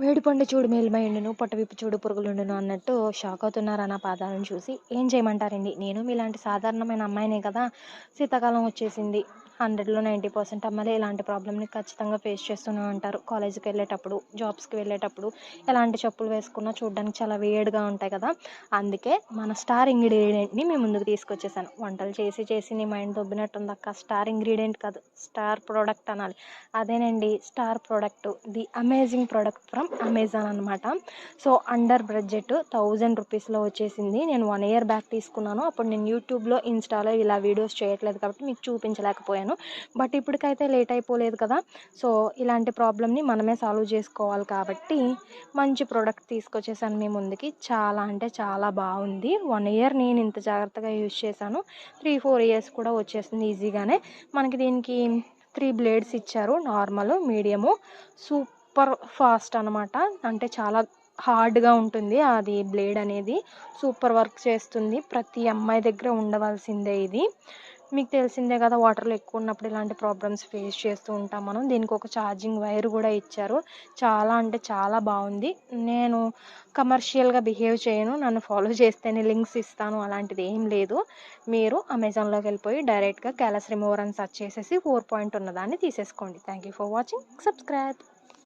వేడిపండు చూడు మేల్మైండును పొట్టవిప్పు చూడు పురుగులుండును అన్నట్టు షాక్ అవుతున్నారన్న నా పాదాలను చూసి. ఏం చేయమంటారండి? నేను మీలాంటి సాధారణమైన అమ్మాయినే కదా. శీతాకాలం వచ్చేసింది. హండ్రెడ్లో నైంటీ పర్సెంట్ అమ్మాయిలు ఇలాంటి ప్రాబ్లమ్ని ఖచ్చితంగా ఫేస్ చేస్తూనే ఉంటారు. కాలేజీకి వెళ్ళేటప్పుడు జాబ్స్కి వెళ్ళేటప్పుడు ఎలాంటి చెప్పులు వేసుకున్నా చూడడానికి చాలా వేడిగా ఉంటాయి కదా. అందుకే మన స్టార్ ఇంగ్రీడియంట్ని మీ ముందుకు తీసుకొచ్చేసాను. వంటలు చేసి చేసి నీ మైండ్ దొబ్బినట్టుంది అక్క. స్టార్ ఇంగ్రీడియంట్ కాదు స్టార్ ప్రోడక్ట్ అనాలి. అదేనండి star product. The amazing product from Amazon అనమాట సో అండర్ బడ్జెట్ థౌజండ్ రూపీస్లో వచ్చేసింది. నేను వన్ ఇయర్ బ్యాక్ తీసుకున్నాను. అప్పుడు నేను యూట్యూబ్లో ఇన్స్టాలో ఇలా వీడియోస్ చేయట్లేదు కాబట్టి మీకు చూపించలేకపోయాను. బట్ ఇప్పటికైతే లేట్ అయిపోలేదు కదా. సో ఇలాంటి ప్రాబ్లమ్ని మనమే సాల్వ్ చేసుకోవాలి కాబట్టి మంచి ప్రోడక్ట్ తీసుకొచ్చేసాను మీ ముందుకి. చాలా అంటే చాలా బాగుంది. వన్ ఇయర్ నేను ఇంత జాగ్రత్తగా యూజ్ చేశాను. త్రీ ఫోర్ ఇయర్స్ కూడా వచ్చేసింది ఈజీగానే. మనకి దీనికి త్రీ బ్లేడ్స్ ఇచ్చారు. నార్మల్ మీడియము సూపర్ ఫాస్ట్ అనమాట అంటే చాలా హార్డ్గా ఉంటుంది అది బ్లేడ్ అనేది. సూపర్ వర్క్ చేస్తుంది. ప్రతి అమ్మాయి దగ్గర ఉండవలసిందే ఇది. మీకు తెలిసిందే కదా వాటర్లో ఎక్కువ ఉన్నప్పుడు ఇలాంటి ప్రాబ్లమ్స్ ఫేస్ చేస్తూ ఉంటాం మనం. దీనికి ఒక ఛార్జింగ్ వైర్ కూడా ఇచ్చారు. చాలా అంటే చాలా బాగుంది. నేను కమర్షియల్గా బిహేవ్ చేయను. నన్ను ఫాలో చేస్తేనే లింక్స్ ఇస్తాను. అలాంటిది ఏం లేదు. మీరు అమెజాన్లోకి వెళ్ళిపోయి డైరెక్ట్గా క్యాలస్ రిమూవర్ అని సెర్చ్ చేసేసి ఫోర్ పాయింట్ ఉన్నదాన్ని తీసేసుకోండి. Thank you for watching subscribe